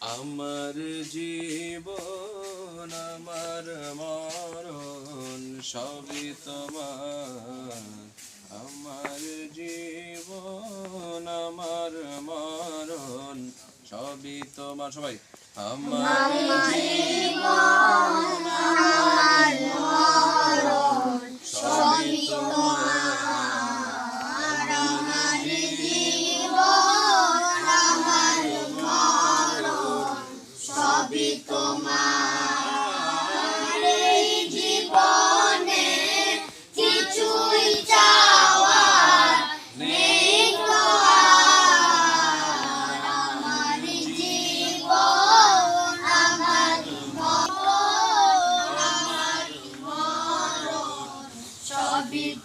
আমার জীবন আমার মরণ সবই তোমার। আমার জীবন আমার মরণ সবই তোমার। সবাই আমার জীবন আমার মরণ সবই তোমার।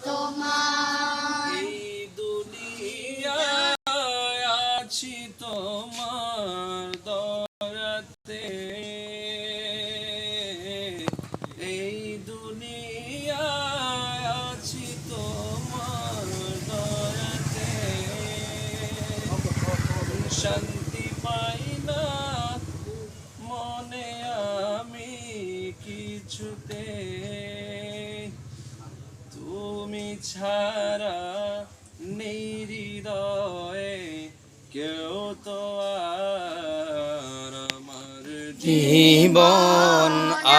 তোমার এই দুনিয়ায় আছি তোমার দরাতে এই দুনিয়ায় আছি তোমার দরাতে শান্তি ছাড়া নেই হৃদয়ে কেউ তো আমার জীবন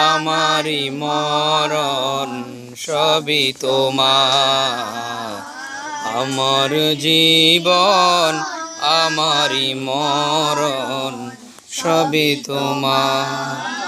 আমারি মরণ, সবই তোমার। আমার জীবন আমারি মরণ, সবই তোমার।